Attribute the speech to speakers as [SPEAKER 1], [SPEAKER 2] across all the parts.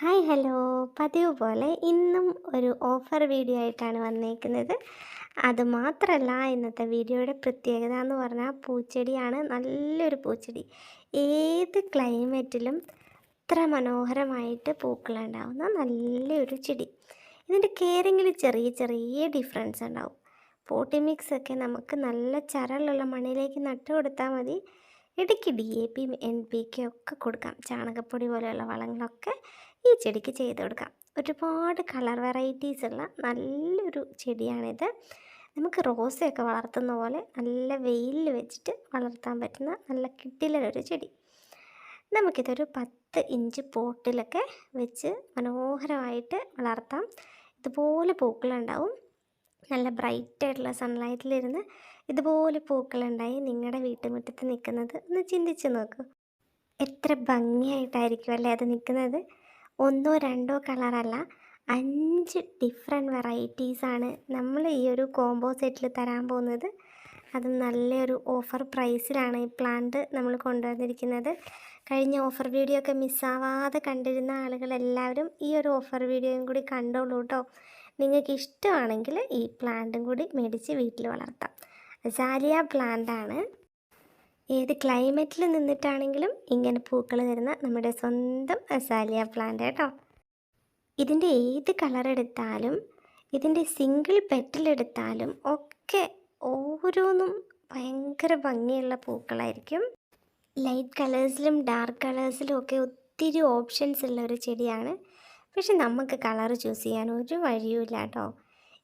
[SPEAKER 1] Hi hello. പതിവ് പോലെ ഇന്നും ഒരു ഓഫർ വീഡിയോ ആയിട്ടാണ് വന്നേക്കുന്നത്. അതുമാത്രമല്ല ഇന്നത്തെ വീഡിയോയുടെ പ്രത്യേകത എന്ന് പറഞ്ഞാൽ പൂച്ചെടിയാണ്. നല്ലൊരു പൂച്ചെടി. ഏത് ക്ലൈമറ്റിലും ഇത്ര മനോഹരമായിട്ട് പൂക്കളുണ്ടാവുന്ന നല്ലൊരു ചെടി. ഇതിന്റെ കെയറിങ്ങിൽ ചെറിയ ചെറിയ ഡിഫറൻസ് ഉണ്ടാവും. പോട്ടി മിക്സ് ഒക്കെ നമുക്ക് നല്ല ചരളുള്ള മണ്ണിലേക്ക് നട്ടു കൊടുത്താൽ മതി. ഇടയ്ക്ക് ഡി എ പിയും എൻ പി കെ ഒക്കെ കൊടുക്കാം. ചാണകപ്പൊടി പോലെയുള്ള വളങ്ങളൊക്കെ ഈ ചെടിക്ക് ചെയ്ത് കൊടുക്കാം. ഒരുപാട് കളർ വെറൈറ്റീസ് ഉള്ള നല്ലൊരു ചെടിയാണിത്. നമുക്ക് റോസയൊക്കെ വളർത്തുന്ന പോലെ നല്ല വെയിലിൽ വെച്ചിട്ട് വളർത്താൻ പറ്റുന്ന നല്ല കിട്ടിലൊരു ചെടി. നമുക്കിതൊരു പത്ത് ഇഞ്ച് പോട്ടിലൊക്കെ വെച്ച് മനോഹരമായിട്ട് വളർത്താം. ഇതുപോലെ പൂക്കളുണ്ടാവും. നല്ല ബ്രൈറ്റ് ആയിട്ടുള്ള സൺലൈറ്റിലിരുന്ന് ഇതുപോലെ പൂക്കളുണ്ടായി നിങ്ങളുടെ വീട്ടുമുറ്റത്ത് നിൽക്കുന്നത് ഒന്ന് ചിന്തിച്ച് നോക്കൂ. എത്ര ഭംഗിയായിട്ടായിരിക്കും അല്ലേ അത് നിൽക്കുന്നത് ഒന്നോ രണ്ടോ കളറല്ല അഞ്ച് ഡിഫറെന്റ് വെറൈറ്റീസാണ് നമ്മൾ ഈ ഒരു കോംബോ സെറ്റിൽ തരാൻ പോകുന്നത്. അത് നല്ലൊരു ഓഫർ പ്രൈസിലാണ് ഈ പ്ലാന്റ് നമ്മൾ കൊണ്ടുവന്നിരിക്കുന്നത്. കഴിഞ്ഞ ഓഫർ വീഡിയോ ഒക്കെ മിസ്സാവാതെ കണ്ടിരുന്ന ആളുകളെല്ലാവരും ഈ ഒരു ഓഫർ വീഡിയോയും കൂടി കണ്ടോളൂ കേട്ടോ നിങ്ങൾക്ക് ഇഷ്ടമാണെങ്കിൽ ഈ പ്ലാന്റും കൂടി മേടിച്ച് വീട്ടിൽ വളർത്താം. സാലിയ പ്ലാന്റാണ് ഏത് ക്ലൈമറ്റിൽ നിന്നിട്ടാണെങ്കിലും ഇങ്ങനെ പൂക്കൾ തരുന്ന നമ്മുടെ സ്വന്തം അസാലിയ പ്ലാന്റ് കേട്ടോ ഇതിന്റെ ഏത് കളർ എടുത്താലും ഇതിന്റെ സിംഗിൾ പെറ്റലെടുത്താലും ഒക്കെ ഓരോന്നും ഭയങ്കര ഭംഗിയുള്ള പൂക്കളായിരിക്കും. ലൈറ്റ് കളേഴ്സിലും ഡാർക്ക് കളേഴ്സിലും ഒക്കെ ഒത്തിരി ഓപ്ഷൻസ് ഉള്ള ഒരു ചെടിയാണ്. പക്ഷെ നമുക്ക് കളർ ചൂസ് ചെയ്യാൻ ഒരു വഴിയുമില്ല കേട്ടോ.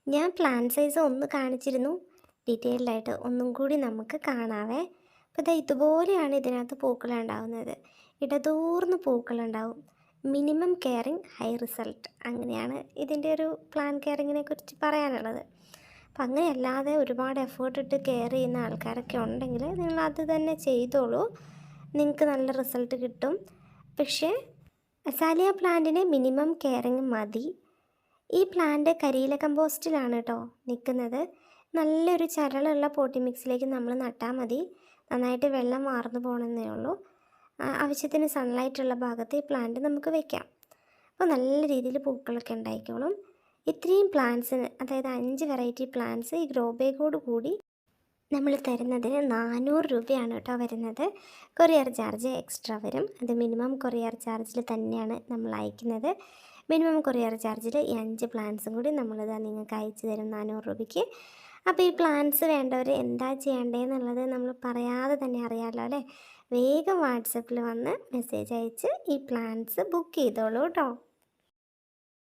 [SPEAKER 1] ഞാൻ പ്ലാൻ സൈസ് ഒന്ന് കാണിച്ചിരുന്നു. ഡീറ്റെയിൽഡായിട്ട് ഒന്നും കൂടി നമുക്ക് കാണാവേ. അപ്പോൾ ഇതാ ഇതുപോലെയാണ് ഇതിനകത്ത് പൂക്കളുണ്ടാവുന്നത് ഇടതൂർന്ന് പൂക്കളുണ്ടാവും മിനിമം കെയറിങ് ഹൈ റിസൾട്ട് അങ്ങനെയാണ് ഇതിന്റെ ഒരു പ്ലാൻ കെയറിങ്ങിനെ കുറിച്ച് പറയാനുള്ളത്. അപ്പം അങ്ങനെയല്ലാതെ ഒരുപാട് എഫേർട്ട് ഇട്ട് കെയർ ചെയ്യുന്ന ആൾക്കാരൊക്കെ ഉണ്ടെങ്കിൽ നിങ്ങൾ അത് തന്നെ ചെയ്തോളൂ. നിങ്ങൾക്ക് നല്ല റിസൾട്ട് കിട്ടും. പക്ഷേ അസാലിയ പ്ലാന്റിന് മിനിമം കെയറിങ് മതി. ഈ പ്ലാന്റ് കരിയില കമ്പോസ്റ്റിലാണ് കേട്ടോ നിൽക്കുന്നത് നല്ലൊരു ചരളുള്ള പോട്ടി മിക്സിലേക്ക് നമ്മൾ നട്ടാൽ മതി. നന്നായിട്ട് വെള്ളം വാർന്നു പോകണമെന്നേ ഉള്ളൂ. ആവശ്യത്തിന് സൺലൈറ്റ് ഉള്ള ഭാഗത്ത് ഈ പ്ലാന്റ് നമുക്ക് വെക്കാം. അപ്പോൾ നല്ല രീതിയിൽ പൂക്കളൊക്കെ ഉണ്ടായിക്കോളും. ഇത്രയും പ്ലാന്റ്സിന് അതായത് അഞ്ച് വെറൈറ്റി പ്ലാന്റ്സ് ഈ ഗ്രോ ബേഗോട് കൂടി നമ്മൾ തരുന്നതിന് നാനൂറ് രൂപയാണ് കേട്ടോ വരുന്നത്. കൊറിയർ ചാർജ് എക്സ്ട്രാ വരും. അത് മിനിമം കൊറിയർ ചാർജിൽ തന്നെയാണ് നമ്മൾ അയക്കുന്നത്. മിനിമം കൊറിയർ ചാർജിൽ ഈ അഞ്ച് പ്ലാൻസും കൂടി നമ്മളിത് നിങ്ങൾക്ക് അയച്ചു തരും നാനൂറ് രൂപയ്ക്ക്. അപ്പോൾ ഈ പ്ലാൻസ് വേണ്ടവർ എന്താ ചെയ്യേണ്ടതെന്നുള്ളത് നമ്മൾ പറയാതെ തന്നെ അറിയാമല്ലോ അല്ലേ? വേഗം വാട്സപ്പിൽ വന്ന് മെസ്സേജ് അയച്ച് ഈ പ്ലാൻസ് ബുക്ക് ചെയ്തോളൂ കേട്ടോ.